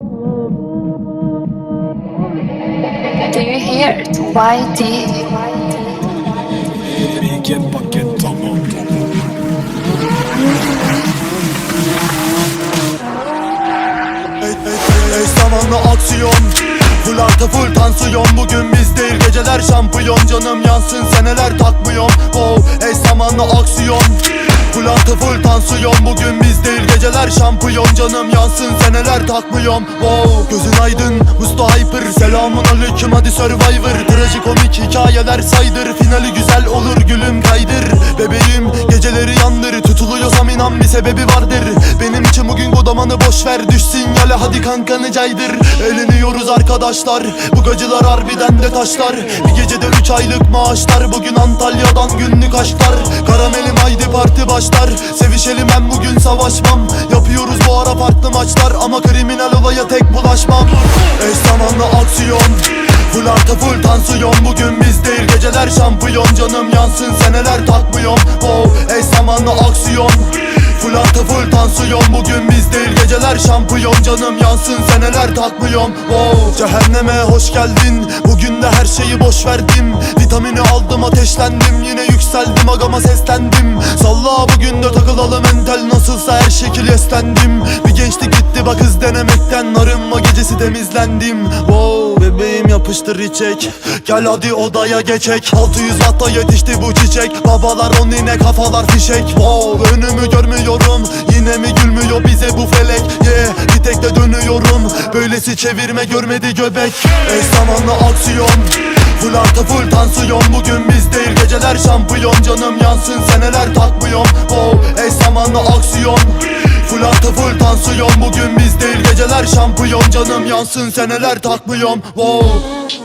Do you hear it? YD. Paket paket tamam Ey, ey, zamanlı aksiyon. Full artı full tansiyon. Bugün biz değil geceler şampiyon. Canım yansın. Seneler takmıyorum. Wow ey zamanlı aksiyon Full artı full tansiyon Bugün biz değil geceler şampiyon. Canım yansın seneler takmıyorum. Wow gözün aydın Musta Hyper. Selamun aleyküm hadi Survivor. Trajikomik hikayeler saydır Finali güzel olur gülüm kaydır. Bebeğim geceleri yandır. Tutuluyorsam inan bir sebebi vardır Benim için bugün godamanı boş ver Düş sinyale hadi kankanı caydır Eğleniyoruz arkadaşlar. Bu gacılar harbiden de taşlar. Bir gecede üç aylık maaşlar. Bugün Antalya'dan günlük aşklar. Karamelim haydi parti başlar. Sevişelim ben bugün savaşmam. Yapıyoruz bu ara farklı maçlar. Ama kriminal olaya tek bulaşmam. Eş zamanlı aksiyon. Full artı full tansiyon. Bugün biz değil geceler şampiyon. Canım yansın seneler takmıyorum. Wow Artı full tansiyon. Bugün biz değil geceler şampiyon. Canım yansın. Seneler takmıyorum Wow. Cehenneme hoş geldin. Bugün de her şeyi boş verdim. Vitamini aldım ateşlendim. Yine yükseldim. Agama seslendim. Salla bugün de takılalım. Entel Nasılsa her şekil eslendim. Bir gençlik gitti bak hız denemekten Arınma gecesi temizlendim. Wow. Bebeğim yapıştır içek. Gel hadi odaya geçek. 600 watta yetişti bu çiçek. Babalar on yine kafalar fişek. Wow. Önümü görmüyorum Böylesi çevirme görmedi göbek. Eş zamanlı aksiyon. Full artı full tansiyon. Bugün biz değil geceler şampiyon. Canım yansın seneler takmıyorum Wow eş zamanlı aksiyon. Full artı full tansiyon. Bugün biz değil geceler şampiyon. Canım yansın seneler takmıyorum Wow